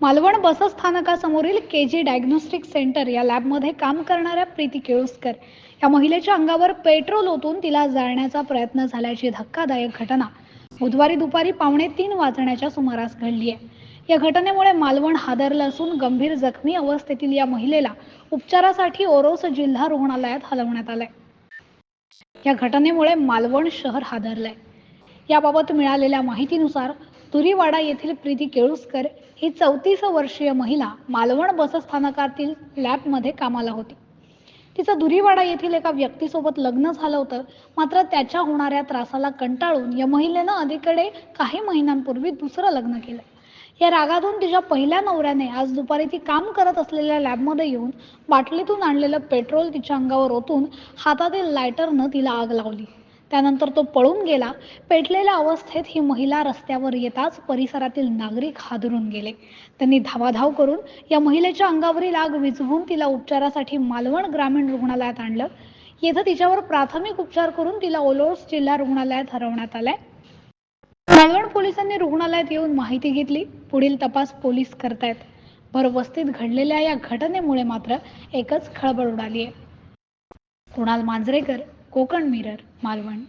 मालवण बसस्थानकासमोरील K G diagnostic centre या लॅबमध्ये काम करणाऱ्या प्रीती केळुसकर. या महिलेच्या अंगावर पेट्रोल ओतून तिला जाळण्याचा प्रयत्न झाल्याची धक्कादायक घटना. बुधवारी दुपारी पावणे तीन वाजण्याच्या सुमारास घडली आहे या घटनेमुळे मालवण हादरलं असून गंभीर जखमी अवस्थेतील या महिलेला उपचारासाठी ओरोस जिल्हा रुग्णालयात हलवण्यात आलंय. या घटनेमुळे मालवण शहर हादरलंय. याबाबत मिळालेल्या माहितीनुसार तुरीवाडा येथील प्रीती केळुसकर ही चौतीस वर्षीय महिला मालवण बसस्थानकातील लॅबमध्ये कामाला होती. तिचं दुरीवाडा येथील एका व्यक्तीसोबत लग्न झालं होतं. मात्र त्याच्या होणाऱ्या त्रासाला कंटाळून या महिलेनं अलीकडे काही महिन्यांपूर्वी दुसरं लग्न केलं. या रागातून तिच्या पहिल्या नवऱ्याने आज दुपारी ती काम करत असलेल्या लॅबमध्ये येऊन बाटलीतून आणलेलं पेट्रोल तिच्या अंगावर ओतून हातातील लायटरनं तिला आग लावली. त्यानंतर तो पळून गेला. पेटलेल्या अवस्थेत ही महिला रस्त्यावर येताच परिसरातील नागरिक हादरून गेले. त्यांनी धावाधाव करून या महिलेच्या अंगावरील आग विझवून तिला उपचारासाठी मालवण ग्रामीण रुग्णालयात आणलं. येथे तिच्यावर प्राथमिक उपचार करून तिला ओलोस जिल्हा रुग्णालयात हरवण्यात आलंय. मालवण पोलिसांनी रुग्णालयात येऊन माहिती घेतली. पुढील तपास पोलीस करतायत. भरवस्तीत घडलेल्या या घटनेमुळे मात्र एकच खळबळ उडाली आहे कुणाल मांजरेकर कोकण मिरर मालवण.